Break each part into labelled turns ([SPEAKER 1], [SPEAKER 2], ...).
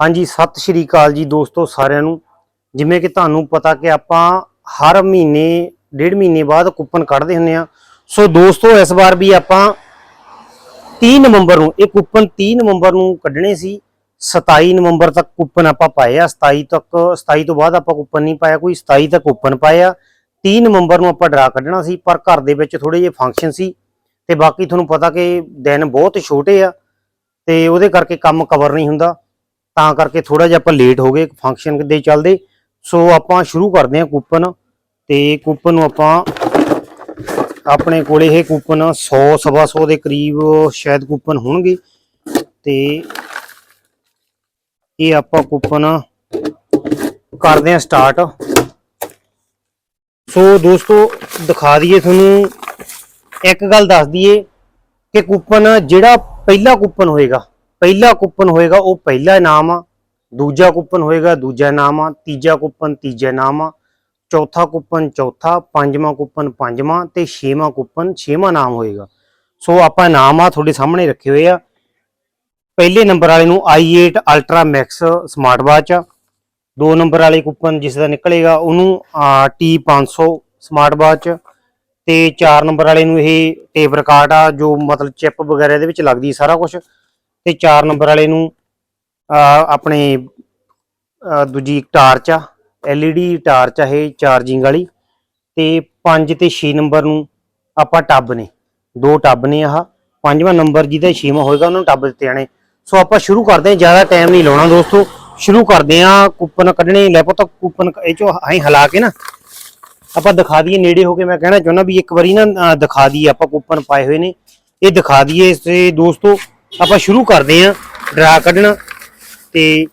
[SPEAKER 1] ਹਾਂਜੀ, ਸਤਿ ਸ਼੍ਰੀ ਅਕਾਲ ਜੀ ਦੋਸਤੋ ਸਾਰਿਆਂ ਨੂੰ। ਜਿਵੇਂ ਕਿ ਤੁਹਾਨੂੰ ਪਤਾ ਕਿ ਆਪਾਂ ਹਰ ਮਹੀਨੇ, ਡੇਢ ਮਹੀਨੇ ਬਾਅਦ ਕੂਪਨ ਕੱਢਦੇ ਹੁੰਦੇ ਆ ਸੋ ਦੋਸਤੋ, ਇਸ ਵਾਰ ਵੀ ਆਪਾਂ 30 ਨਵੰਬਰ ਨੂੰ, ਇਹ ਕੂਪਨ 30 ਨਵੰਬਰ ਨੂੰ ਕੱਢਣੇ ਸੀ। 27 ਨਵੰਬਰ ਤੱਕ ਕੂਪਨ ਆਪਾਂ ਪਾਏ ਆ। 27 ਤੱਕ 27 ਤੋਂ ਬਾਅਦ ਆਪਾਂ ਕੂਪਨ ਨਹੀਂ ਪਾਇਆ ਕੋਈ। 27 ਤੱਕ ਕੂਪਨ ਪਾਏ ਆ। 30 ਨਵੰਬਰ ਨੂੰ ਆਪਾਂ ਡਰਾ ਕੱਢਣਾ ਸੀ, ਪਰ ਘਰ ਦੇ ਵਿੱਚ ਥੋੜੇ ਜਿਹੇ ਫੰਕਸ਼ਨ ਸੀ। ਤੇ ਬਾਕੀ ਤੁਹਾਨੂੰ ਪਤਾ ਕਿ ਦਿਨ ਬਹੁਤ ਛੋਟੇ ਆ। ਤੇ ਉਹਦੇ ਕਰਕੇ ਕੰਮ ਕਵਰ ਨਹੀਂ ਹੁੰਦਾ। ਤਾਂ ਕਰਕੇ ਥੋੜਾ ਜਿਹਾ ਆਪਾਂ ਲੇਟ ਹੋ ਗਏ ਫੰਕਸ਼ਨ ਦੇ ਚੱਲਦੇ। ਸੋ ਆਪਾਂ ਸ਼ੁਰੂ ਕਰਦੇ ਹਾਂ ਕੂਪਨ ਤੇ ਕੂਪਨ ਨੂੰ ਆਪਾਂ ਆਪਣੇ ਕੋਲੇ ਇਹ ਕੂਪਨ 100 ਸਵਾ 100 ਦੇ ਕਰੀਬ ਸ਼ਾਇਦ ਕੂਪਨ ਹੋਣਗੇ। ਤੇ ਇਹ ਆਪਾਂ ਕੂਪਨ ਕਰਦੇ ਹਾਂ ਸਟਾਰਟ ਸੋ ਦੋਸਤੋ, ਦਿਖਾ ਦਈਏ ਤੁਹਾਨੂੰ। ਇੱਕ ਗੱਲ ਦੱਸ ਦਈਏ ਕਿ ਕੂਪਨ ਜਿਹੜਾ ਪਹਿਲਾ ਕੂਪਨ ਹੋਏਗਾ ਪਹਿਲਾ ਕੂਪਨ ਹੋਏਗਾ ਉਹ ਪਹਿਲਾ ਇਨਾਮ ਆ, ਦੂਜਾ ਕੂਪਨ ਹੋਏਗਾ ਦੂਜਾ ਇਨਾਮ ਆ, ਤੀਜਾ ਕੂਪਨ ਤੀਜਾ ਇਨਾਮ ਆ, ਚੌਥਾ ਕੂਪਨ ਚੌਥਾ, ਪੰਜਵਾਂ ਕੂਪਨ ਪੰਜਵਾਂ ਤੇ ਛੇਵਾਂ ਕੂਪਨ ਛੇਵਾਂ ਨਾਮ ਹੋਏਗਾ। ਸੋ ਆਪਾਂ ਇਨਾਮ ਆ ਤੁਹਾਡੇ ਸਾਹਮਣੇ ਰੱਖੇ ਹੋਏ ਆ। ਪਹਿਲੇ ਨੰਬਰ ਵਾਲੇ ਨੂੰ i8 ultra max smart watch ਆ। ਦੋ ਨੰਬਰ ਵਾਲੇ ਕੂਪਨ ਜਿਸ ਦਾ ਨਿਕਲੇਗਾ ਉਹਨੂੰ T500 ਸਮਾਰਟ ਵਾਚ ਤੇ 4 ਨੰਬਰ ਵਾਲੇ ਨੂੰ ਇਹ ਟੇਪ ਰਿਕਾਰਡ ਆ, ਜੋ ਮਤਲਬ ਚਿਪ ਵਗੈਰਾ ਇਹਦੇ ਵਿੱਚ ਲੱਗਦੀ ਸਾਰਾ ਕੁਝ ਤੇ 4 ਨੰਬਰ ਵਾਲੇ ਨੂੰ ਆਪਣੇ ਦੂਜੀ ਟਾਰਚ ਆ, LED ਟਾਰਚ ਆ ਇਹ ਚਾਰਜਿੰਗ ਵਾਲੀ, ਤੇ 5 ਤੇ 6 ਨੰਬਰ ਨੂੰ ਆਪਾਂ ਟੱਬ ਨੇ, ਦੋ ਟੱਬ ਨੇ ਆਹ, ਪੰਜਵਾਂ ਨੰਬਰ ਜਿਹਦਾ ਛੇਵਾਂ ਹੋਏਗਾ ਉਹਨੂੰ ਟੱਬ ਦਿੱਤੇ ਜਾਣੇ। ਸੋ ਆਪਾਂ ਸ਼ੁਰੂ ਕਰਦੇ ਹਾਂ, ਜ਼ਿਆਦਾ ਟਾਈਮ ਨਹੀਂ ਲਾਉਣਾ ਦੋਸਤੋ, ਸ਼ੁਰੂ ਕਰਦੇ ਹਾਂ, ਕੂਪਨ ਕੱਢਣੇ, ਲੈ ਪੁੱਤ ਕੂਪਨ ਇਹ ਚੋਂ ਅਸੀਂ ਹਿਲਾ ਕੇ ਨਾ, ਆਪਾਂ ਦਿਖਾ ਦਈਏ, ਨੇੜੇ ਹੋ ਕੇ ਮੈਂ ਕਹਿਣਾ ਚਾਹੁੰਦਾ ਵੀ ਇੱਕ ਵਾਰੀ ਨਾ ਦਿਖਾ ਦਈਏ, ਆਪਾਂ ਕੂਪਨ ਪਾਏ ਹੋਏ ਨੇ, ਇਹ ਦਿਖਾ ਦਈਏ ਤੇ ਦੋਸਤੋ ਆਪਾਂ ਸ਼ੁਰੂ ਕਰਦੇ ਹਾਂ ਡਰਾ ਕੱਢਣਾ ਤੇ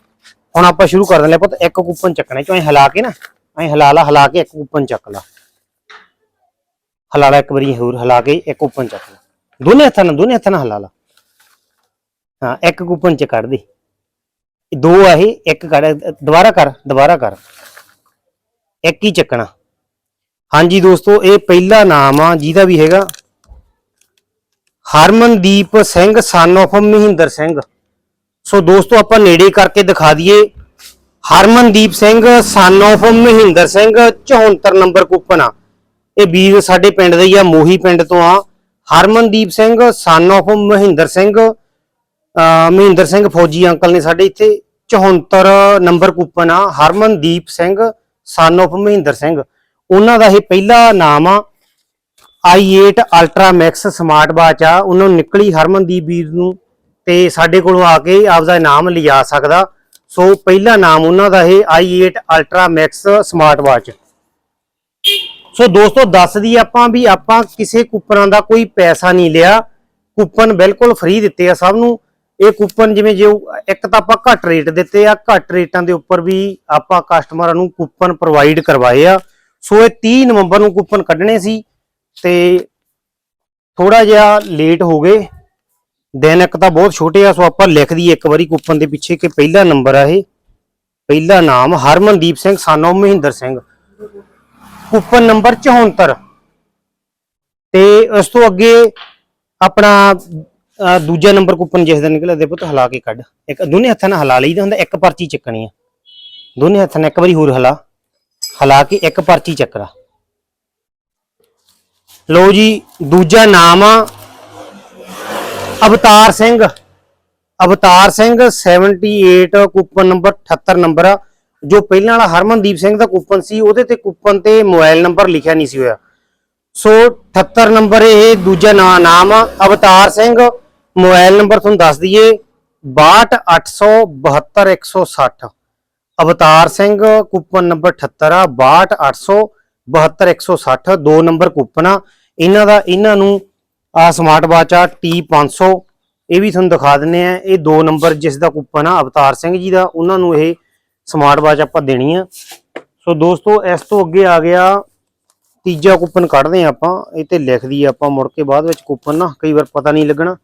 [SPEAKER 1] ਹੁਣ ਆਪਾਂ ਸ਼ੁਰੂ ਕਰ ਦਿੰਦੇ ਲੈ ਇੱਕ ਕੂਪਨ ਚੱਕਣਾ ਚੋਂ ਐਂ ਹਿਲਾ ਕੇ ਨਾ ਐਂ ਹਿਲਾ ਲਾ, ਹਿਲਾ ਕੇ ਇੱਕ ਕੂਪਨ ਚੱਕ ਲਾ। ਹਿਲਾ ਲਾ ਇੱਕ ਵਾਰੀ ਹੋਰ, ਹਿਲਾ ਕੇ ਇੱਕ ਕੂਪਨ ਚੱਕ ਲਾ। ਦੋਨੇ ਹੱਥਾਂ ਨਾਲ, ਦੋਨੇ ਹੱਥਾਂ ਨਾਲ ਹਿਲਾ ਲਾ। ਹਾਂ, ਇੱਕ ਕੂਪਨ ਚ ਕੱਢ ਦੇ। ਦੋ ਆ ਇਹ, ਇੱਕ ਕੱਢ ਦੁਬਾਰਾ ਕਰ ਦੁਬਾਰਾ ਕਰ। ਇੱਕ ਹੀ ਚੱਕਣਾ। ਹਾਂਜੀ ਦੋਸਤੋ, ਇਹ ਪਹਿਲਾ ਨਾਮ ਆ, ਜਿਹਦਾ ਵੀ ਹੈਗਾ Harmandeep Singh, son of Mahinder Singh. So ਦੋਸਤੋ, ਆਪਾਂ ਨੇੜੇ ਕਰਕੇ ਦਿਖਾ ਦਈਏ। Harmandeep Singh son of Mahinder Singh 74 number coupon ਆ। ਇਹ ਵੀਰ ਸਾਡੇ ਪਿੰਡ ਦੇ ਹੀ ਆ, ਮੋਹੀ ਪਿੰਡ ਤੋਂ ਆ। ਹਰਮਨਦੀਪ ਸਿੰਘ ਸਨ of ਮਹਿੰਦਰ ਸਿੰਘ ਮਹਿੰਦਰ ਸਿੰਘ ਫੌਜੀ ਅੰਕਲ ਨੇ ਸਾਡੇ ਇੱਥੇ 74 ਨੰਬਰ ਕੂਪਨ ਆ। Harmandeep Singh son of Mahinder Singh. ਉਹਨਾਂ ਦਾ ਇਹ ਪਹਿਲਾ ਨਾਮ ਆ। I8 Ultra Max smart watch ਆ। ਉਹਨਾਂ ਨਿਕਲੀ ਹਰਮਨਦੀਪ ਵੀਰ ਨੂੰ ਤੇ ਸਾਡੇ ਕੋਲੋਂ ਆ ਕੇ ਆਪਦਾ ਇਨਾਮ ਲਿਜਾ ਸਕਦਾ। ਸੋ ਪਹਿਲਾ ਨਾਮ ਉਹਨਾਂ ਦਾ ਇਹ i8 Ultra Max smart watch. So ਦੋਸਤੋ, ਦੱਸ ਦਈਏ ਆਪਾਂ ਵੀ ਆਪਾਂ ਕਿਸੇ ਕੂਪਨਾਂ ਦਾ ਕੋਈ ਪੈਸਾ ਨਹੀਂ ਲਿਆ। ਕੂਪਨ ਬਿਲਕੁਲ ਫ੍ਰੀ ਦਿੱਤੇ ਆ ਸਭ ਨੂੰ। ਇਹ ਕੂਪਨ ਜਿਵੇਂ ਜੇ ਇੱਕ ਤਾਂ ਆਪਾਂ ਘੱਟ ਰੇਟ ਦਿੱਤੇ ਆ। ਘੱਟ ਰੇਟਾਂ ਦੇ ਉੱਪਰ ਵੀ ਆਪਾਂ ਕਸਟਮਰਾਂ ਨੂੰ ਕੂਪਨ ਪ੍ਰੋਵਾਈਡ ਕਰਵਾਏ ਆ। ਸੋ ਇਹ 30 ਨਵੰਬਰ ਨੂੰ ਕੂਪਨ ਕੱਢਣੇ ਸੀ। ਤੇ ਥੋੜਾ ਜਿਹਾ ਲੇਟ ਹੋ ਗਏ। ਦਿਨ ਇੱਕ ਤਾਂ ਬਹੁਤ ਛੋਟੇ ਆ, ਸੋ ਆਪਾਂ ਲਿਖ ਦਈਏ ਇੱਕ ਵਾਰੀ ਕੂਪਨ ਦੇ ਪਿੱਛੇ ਕਿ ਪਹਿਲਾ ਨੰਬਰ ਆ ਇਹ। ਪਹਿਲਾ ਨਾਮ ਹਰਮਨਦੀਪ ਸਿੰਘ ਸਾਨੋ ਮਹਿੰਦਰ ਸਿੰਘ। ਕੂਪਨ ਨੰਬਰ 74 ਤੇ ਉਸ ਤੋਂ ਅੱਗੇ ਆਪਣਾ ਦੂਜਾ ਨੰਬਰ ਕੂਪਨ ਜਿਸ ਦਾ ਨਿਕਲਿਆ ਦੇ ਪੁੱਤ ਹਿਲਾ ਕੇ ਕੱਢ। ਇੱਕ ਦੋਨੇ ਹੱਥਾਂ ਨਾਲ ਹਿਲਾ ਲਈਦਾ ਹੁੰਦਾ, ਇੱਕ ਪਰਚੀ ਚੱਕਣੀ ਆ। ਦੋਨੇ ਹੱਥਾਂ ਨਾਲ ਇੱਕ ਵਾਰੀ ਹੋਰ ਹਿਲਾ। ਹਿਲਾ ਕੇ ਇੱਕ ਪਰਚੀ ਚੱਕਰਾ ਲਓ ਜੀ, ਦੂਜਾ ਨਾਮ ਆ। Avtar Singh. Avtar Singh 78 coupon number 78 number ਆ, ਜੋ ਪਹਿਲਾਂ ਵਾਲਾ ਹਰਮਨਦੀਪ ਸਿੰਘ ਦਾ ਕੂਪਨ ਸੀ, ਉਹਦੇ ਤੇ ਕੂਪਨ ਤੇ ਮੋਬਾਈਲ ਨੰਬਰ ਲਿਖਿਆ ਨਹੀਂ ਸੀ ਹੋਇਆ। ਸੋ 78 ਨੰਬਰ ਇਹ ਦੂਜਾ ਨਾਮ ਆ। ਅਵਤਾਰ ਸਿੰਘ, ਮੋਬਾਈਲ ਨੰਬਰ ਤੁਹਾਨੂੰ ਦੱਸ ਦਈਏ 628721160 ਅਵਤਾਰ ਸਿੰਘ, ਕੂਪਨ ਨੰਬਰ 78 ਆ 628721160 ਦੋ ਨੰਬਰ ਕੂਪਨ। ਆ ਇਹਨਾਂ ਦਾ, ਇਹਨਾਂ ਨੂੰ ਆ ਸਮਾਰਟ ਵਾਚ ਆ T500 ਇਹ ਵੀ ਤੁਹਾਨੂੰ ਦਿਖਾ ਦਿੰਨੇ ਆ। ਇਹ ਦੋ ਨੰਬਰ ਜਿਸ ਦਾ ਕੂਪਨ ਆ ਅਵਤਾਰ ਸਿੰਘ ਜੀ ਦਾ, ਉਹਨਾਂ ਨੂੰ ਇਹ ਸਮਾਰਟ ਵਾਚ ਆਪਾਂ ਦੇਣੀ ਆ। ਸੋ ਦੋਸਤੋ, ਇਸ ਤੋਂ ਅੱਗੇ ਆ ਗਿਆ ਤੀਜਾ ਕੂਪਨ ਕੱਢਦੇ ਆ ਆਪਾਂ। ਇਹ ਤੇ ਲਿਖ ਦਈਏ ਆਪਾਂ, ਮੁੜ ਕੇ ਬਾਅਦ ਵਿੱਚ ਕੂਪਨ ਨਾ, ਕਈ ਵਾਰ ਪਤਾ ਨਹੀਂ ਲੱਗਣਾ।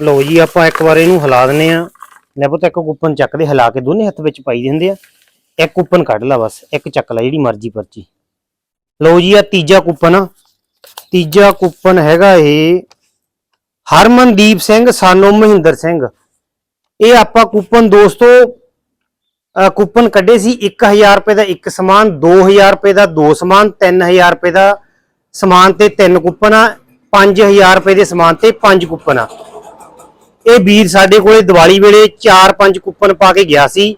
[SPEAKER 1] ਲਓ ਜੀ, ਆਪਾਂ ਇੱਕ ਵਾਰ ਇਹਨੂੰ ਹਿਲਾ ਦਿੰਨੇ ਆ ਲੈ ਪੁੱਤ, ਇੱਕ ਕੂਪਨ ਚੱਕਦੇ ਹਿਲਾ ਕੇ ਦੋਨੇ ਹੱਥ ਵਿੱਚ ਪਾਈ ਦਿੰਦੇ ਆ। ਇੱਕ ਕੂਪਨ ਕੱਢ ਲਾ ਬਸ, ਇੱਕ ਚੱਕ ਲੈ ਜਿਹੜੀ ਮਰਜ਼ੀ ਪਰਚੀ। ਲਓ ਜੀ ਆ ਤੀਜਾ ਕੂਪਨ ਆ ਤੀਜਾ ਕੂਪਨ ਹੈਗਾ ਇਹ ਹਰਮਨਦੀਪ ਸਿੰਘ, ਸਾਨੋ ਮਹਿੰਦਰ ਸਿੰਘ। ਇਹ ਆਪਾਂ ਕੂਪਨ ਦੋਸਤੋ ਕੂਪਨ ਕੱਢੇ ਸੀ 1000 ਰੁਪਏ ਦਾ ਇੱਕ ਸਮਾਨ 2000 ਰੁਪਏ ਦਾ ਦੋ ਸਮਾਨ 3000 ਰੁਪਏ ਦਾ ਸਮਾਨ ਤੇ ਤਿੰਨ ਕੂਪਨ ਆ 5000 ਰੁਪਏ ਦੇ ਸਮਾਨ ਤੇ ਪੰਜ ਕੂਪਨ ਆ। ਇਹ ਵੀਰ ਸਾਡੇ ਕੋਲੇ ਦੀਵਾਲੀ ਵੇਲੇ 4-5 ਕੂਪਨ ਪਾ ਕੇ ਗਿਆ ਸੀ।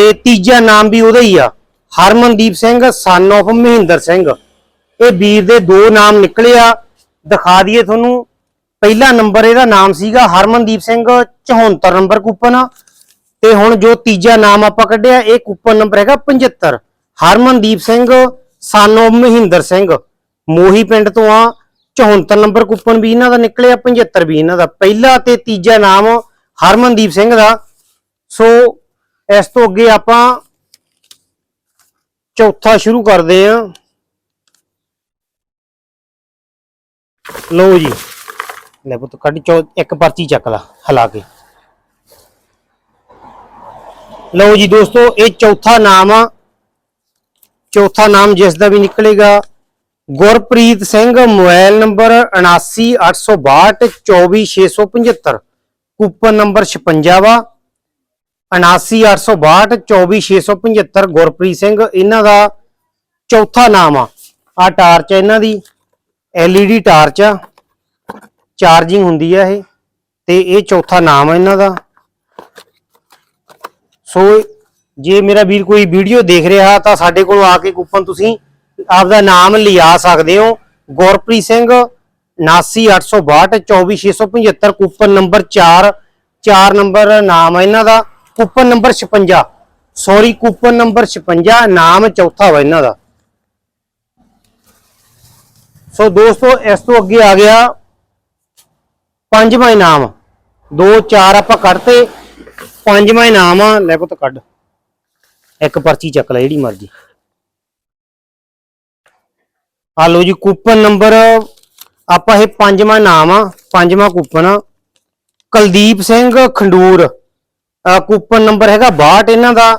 [SPEAKER 1] ਤੇ ਤੀਜਾ ਨਾਮ ਵੀ ਉਹਦਾ ਹੀ ਆ, ਹਰਮਨਦੀਪ ਸਿੰਘ ਸਨ of ਮਹਿੰਦਰ ਸਿੰਘ। ਇਹ ਵੀਰ ਦੇ ਦੋ ਨਾਮ ਨਿਕਲੇ ਆ ਦਿਖਾ ਦਈਏ ਤੁਹਾਨੂੰ, ਪਹਿਲਾ ਨੰਬਰ ਇਹਦਾ ਨਾਮ ਸੀਗਾ ਹਰਮਨਦੀਪ ਸਿੰਘ 74 ਨੰਬਰ ਕੂਪਨ। ਤੇ ਹੁਣ ਜੋ ਤੀਜਾ ਨਾਮ ਆਪਾਂ ਕੱਢਿਆ, ਇਹ ਕੂਪਨ ਨੰਬਰ ਹੈਗਾ 75 ਹਰਮਨਦੀਪ ਸਿੰਘ ਸਨ of ਮਹਿੰਦਰ ਸਿੰਘ। ਮੋਹੀ ਪਿੰਡ ਤੋਂ ਆ 74 ਨੰਬਰ ਕੂਪਨ ਵੀ ਇਹਨਾਂ ਦਾ ਨਿਕਲਿਆ 75 ਵੀ ਇਹਨਾਂ ਦਾ। ਪਹਿਲਾ ਤੇ ਤੀਜਾ ਨਾਮ ਹਰਮਨਦੀਪ ਸਿੰਘ ਦਾ। ਸੋ ਇਸ ਤੋਂ ਅੱਗੇ ਆਪਾਂ ਚੌਥਾ ਸ਼ੁਰੂ ਕਰਦੇ ਆਂ ਲਓ ਜੀ। ਲੈ ਪੁੱਤ, ਕੱਢ ਚੋ, ਇੱਕ ਪਰਚੀ ਚੱਕ ਲਾ, ਹਲਾ ਕੇ। ਲਓ ਜੀ ਦੋਸਤੋ, ਇਹ ਚੌਥਾ ਨਾਮ ਆ। ਚੌਥਾ ਨਾਮ ਜਿਸ ਦਾ ਵੀ ਨਿਕਲੇਗਾ, Gurpreet Singh, mobile number 79862 24675 coupon number 56 ਵਾ। 79862 24675 ਗੁਰਪ੍ਰੀਤ ਸਿੰਘ, ਇਹਨਾਂ ਦਾ ਚੌਥਾ ਨਾਮ ਆ। ਆ ਟਾਰਚ ਆ ਇਹਨਾਂ ਦੀ LED ਟਾਰਚ ਆ। ਚਾਰਜਿੰਗ ਹੁੰਦੀ ਆ ਇਹ, ਤੇ ਇਹ ਚੌਥਾ ਨਾਮ ਆ ਇਹਨਾਂ ਦਾ। ਸੋ ਜੇ ਮੇਰਾ ਵੀਰ ਕੋਈ ਵੀਡੀਓ ਦੇਖ ਰਿਹਾ ਤਾਂ ਸਾਡੇ ਕੋਲ ਆ ਕੇ ਕੂਪਨ ਤੁਸੀਂ ਆਪਦਾ ਨਾਮ ਲਿਆ ਸਕਦੇ ਹੋ। Gurpreet Singh 79862 24675 coupon number 4 4 number ਨਾਮ ਹੈ ਇਹਨਾਂ ਦਾ। Coupon number 56 sorry coupon number 56 ਨਾਮ ਚੌਥਾ ਵਾ ਇਹਨਾਂ ਦਾ। ਸੋ ਦੋਸਤੋ, ਇਸ ਤੋਂ ਅੱਗੇ ਆ ਗਿਆ ਪੰਜਵਾਂ ਇਨਾਮ। ਦੋ, ਚਾਰ ਆਪਾਂ ਕੱਢਤੇ, ਪੰਜਵਾਂ ਇਨਾਮ ਆ। ਲੈ ਪੁੱਤ ਕੱਢ। ਇੱਕ ਪਰਚੀ ਚੱਕ ਲੈ, ਜਿਹੜੀ ਮਰਜ਼ੀ। ਆ ਲਓ ਜੀ, ਕੂਪਨ ਨੰਬਰ, ਆਪਾਂ ਇਹ ਪੰਜਵਾਂ ਇਨਾਮ ਆ, ਪੰਜਵਾਂ ਕੂਪਨ ਆ। ਕੁਲਦੀਪ ਸਿੰਘ ਖੰਡੂਰ। ਕੂਪਨ ਨੰਬਰ ਹੈਗਾ 62 ਇਹਨਾਂ ਦਾ,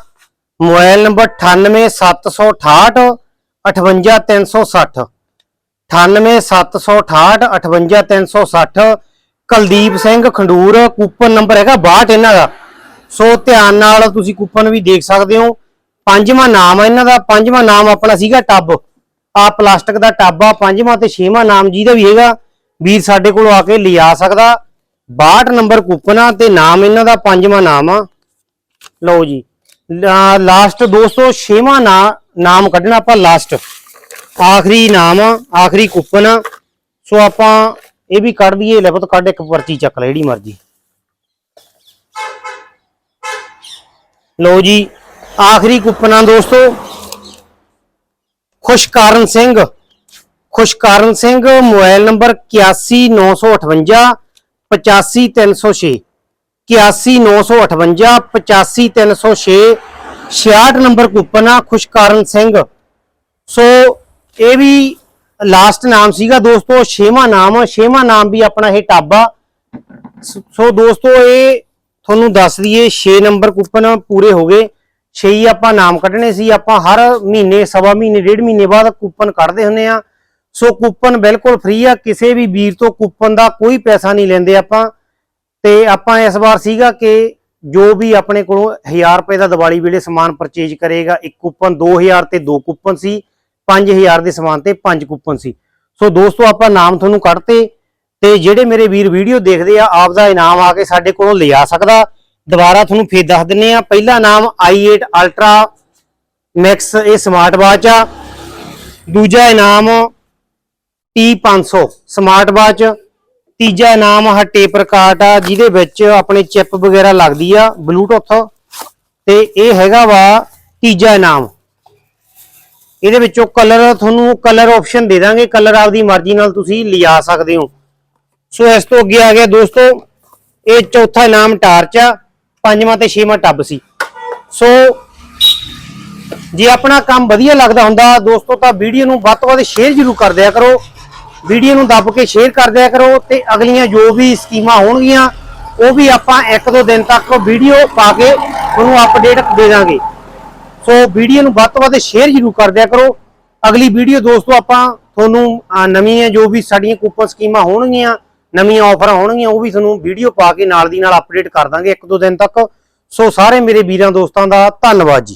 [SPEAKER 1] mobile number 98768 58360 98768 58360 Kuldeep Singh Khandur, coupon number ਹੈਗਾ 62 ਇਹਨਾਂ ਦਾ। ਸੋ ਧਿਆਨ ਨਾਲ ਤੁਸੀਂ ਕੂਪਨ ਵੀ ਦੇਖ ਸਕਦੇ ਹੋ। ਪੰਜਵਾਂ ਨਾਮ ਆ ਇਹਨਾਂ ਦਾ, ਪੰਜਵਾਂ ਨਾਮ ਆਪਣਾ ਸੀਗਾ ਟੱਬ। ਆ ਪਲਾਸਟਿਕ ਦਾ ਟੱਬ ਆ, ਪੰਜਵਾਂ ਤੇ ਛੇਵਾਂ ਨਾਮ ਜਿਹਦਾ ਵੀ ਹੈਗਾ, ਵੀਰ ਸਾਡੇ ਕੋਲ ਆ ਕੇ ਲਿਆ ਸਕਦਾ। 62 ਨੰਬਰ ਕੂਪਨ ਆ ਤੇ ਨਾਮ ਇਹਨਾਂ ਦਾ ਪੰਜਵਾਂ ਨਾਮ ਆ। ਲਓ ਜੀ। ਲਾਸਟ ਦੋਸਤੋ, ਛੇਵਾਂ ਨਾ- ਨਾਮ ਕੱਢਣਾ ਆਪਾਂ ਲਾਸਟ ਆਖਰੀ ਨਾਮ ਆ, ਆਖਰੀ ਕੂਪਨ ਆ। ਸੋ ਆਪਾਂ ਇਹ ਵੀ ਕੱਢ ਦਈਏ ਲੈ ਪੁੱਤ ਕੱਢ ਇੱਕ ਪਰਚੀ ਚੱਕ ਲੈ, ਜਿਹੜੀ ਮਰਜ਼ੀ। ਲਓ ਜੀ, ਆਖਰੀ ਕੂਪਨਾਂ ਦੋਸਤੋ। Khushkaran Singh Khushkaran Singh, mobile number 81958 85306 81958 85306 66 number coupon ਆ, ਖੁਸ਼ਕਾਰਨ ਸਿੰਘ। ਸੋ ਇਹ ਵੀ ਲਾਸਟ ਨਾਮ ਸੀਗਾ ਦੋਸਤੋ, ਛੇਵਾਂ ਨਾਮ ਛੇਵਾਂ ਨਾਮ ਵੀ ਆਪਣਾ ਇਹ ਟਾਬਾ ਸੋ ਦੋਸਤੋ, ਇਹ ਤੁਹਾਨੂੰ ਦੱਸ ਦਈਏ 6 ਨੰਬਰ ਕੂਪਨ ਪੂਰੇ ਹੋ ਗਏ। 6 ਹੀ ਆਪਾਂ ਨਾਮ ਕੱਢਣੇ ਸੀ, ਆਪਾਂ ਹਰ ਮਹੀਨੇ, ਸਵਾ ਮਹੀਨੇ, ਡੇਢ ਮਹੀਨੇ ਬਾਅਦ ਕੂਪਨ ਕੱਢਦੇ ਹੁੰਨੇ ਆ। ਸੋ ਕੂਪਨ ਬਿਲਕੁਲ ਫ੍ਰੀ ਆ, ਕਿਸੇ ਵੀ ਵੀਰ ਤੋਂ ਕੂਪਨ ਦਾ ਕੋਈ ਪੈਸਾ ਨਹੀਂ ਲੈਂਦੇ ਆਪਾਂ। ਤੇ ਆਪਾਂ ਇਸ ਵਾਰ ਸੀਗਾ ਕਿ ਜੋ ਵੀ ਆਪਣੇ ਕੋਲੋਂ 1000 ਰੁਪਏ ਦਾ ਦੀਵਾਲੀ ਵੇਲੇ ਸਮਾਨ ਪਰਚੇਜ ਕਰੇਗਾ, ਇੱਕ ਕੂਪਨ 2000 ਤੇ ਦੋ ਕੂਪਨ ਸੀ 5000 ਦੇ ਸਮਾਨ ਤੇ ਪੰਜ ਕੂਪਨ ਸੀ। ਸੋ ਦੋਸਤੋ, ਆਪਾਂ ਨਾਮ ਤੁਹਾਨੂੰ ਕੱਢਤੇ ਤੇ ਜਿਹੜੇ ਮੇਰੇ ਵੀਰ ਵੀਡੀਓ ਦੇਖਦੇ ਆ, ਆਪ ਦਾ ਇਨਾਮ ਆ ਕੇ ਸਾਡੇ ਕੋਲੋਂ ਲਿਆ ਸਕਦਾ। ਦੁਬਾਰਾ ਤੁਹਾਨੂੰ ਫੇਰ ਦੱਸ ਦਿੰਨੇ ਆ, ਪਹਿਲਾ ਨਾਮ i8 ਅਲਟਰਾ ਮੈਕਸ ਇਹ ਸਮਾਰਟ ਵਾਚ ਆ। ਦੂਜਾ ਇਨਾਮ T500 ਸਮਾਰਟ ਵਾਚ ਤੀਜਾ ਇਨਾਮ ਆ ਟੇਪ ਰਿਕਾਰਡ ਆ, ਜਿਹਦੇ ਵਿੱਚ ਆਪਣੇ ਚਿਪ ਵਗੈਰਾ ਲੱਗਦੀ ਆ ਬਲੂਟੁੱਥ ਤੇ ਇਹ ਹੈਗਾ ਵਾ ਤੀਜਾ ਇਨਾਮ। ਇਹਦੇ ਵਿੱਚੋਂ ਕਲਰ ਤੁਹਾਨੂੰ ਕਲਰ ਆਪਸ਼ਨ ਦੇ ਦਾਂਗੇ। ਕਲਰ ਆਪਦੀ ਮਰਜ਼ੀ ਨਾਲ ਤੁਸੀਂ ਲਿਆ ਸਕਦੇ ਹੋ। ਸੋ ਇਸ ਤੋਂ ਅੱਗੇ ਆ ਗਿਆ ਦੋਸਤੋ, ਇਹ ਚੌਥਾ ਇਨਾਮ ਟਾਰਚ ਆ, ਪੰਜਵਾਂ ਤੇ ਛੇਵਾਂ ਟੱਬ ਸੀ। ਸੋ ਜੇ ਆਪਣਾ ਕੰਮ ਵਧੀਆ ਲੱਗਦਾ ਹੁੰਦਾ ਦੋਸਤੋ, ਤਾਂ ਵੀਡੀਓ ਨੂੰ ਵੱਧ ਤੋਂ ਵੱਧ ਸ਼ੇਅਰ ਜ਼ਰੂਰ ਕਰ ਦਿਆ ਕਰੋ। ਵੀਡੀਓ ਨੂੰ ਦੱਬ ਕੇ ਸ਼ੇਅਰ ਕਰ ਦਿਆ ਕਰੋ ਤੇ ਅਗਲੀਆਂ ਜੋ ਵੀ ਸਕੀਮਾਂ ਹੋਣਗੀਆਂ, ਉਹ ਵੀ ਆਪਾਂ ਇੱਕ ਦੋ ਦਿਨ ਤੱਕ ਵੀਡੀਓ ਪਾ ਕੇ ਤੁਹਾਨੂੰ ਅਪਡੇਟ ਦੇ ਦਾਂਗੇ। ਸੋ ਵੀਡੀਓ ਨੂੰ ਵੱਧ ਤੋਂ ਵੱਧ ਸ਼ੇਅਰ ਜ਼ਰੂਰ ਕਰ ਦਿਆ ਕਰੋ। ਅਗਲੀ ਵੀਡੀਓ ਦੋਸਤੋ ਆਪਾਂ ਤੁਹਾਨੂੰ ਨਵੀਆਂ ਜੋ ਵੀ ਸਾਡੀਆਂ ਕੂਪਨ ਸਕੀਮਾਂ ਹੋਣਗੀਆਂ, ਨਵੀਆਂ ਆਫਰਾਂ ਹੋਣਗੀਆਂ, ਉਹ ਵੀ ਤੁਹਾਨੂੰ ਵੀਡੀਓ ਪਾ ਕੇ ਨਾਲ ਦੀ ਨਾਲ ਅਪਡੇਟ ਕਰ ਦਾਂਗੇ ਇੱਕ ਦੋ ਦਿਨ ਤੱਕ। ਸੋ ਸਾਰੇ ਮੇਰੇ ਵੀਰਾਂ ਦੋਸਤਾਂ ਦਾ ਧੰਨਵਾਦ ਜੀ।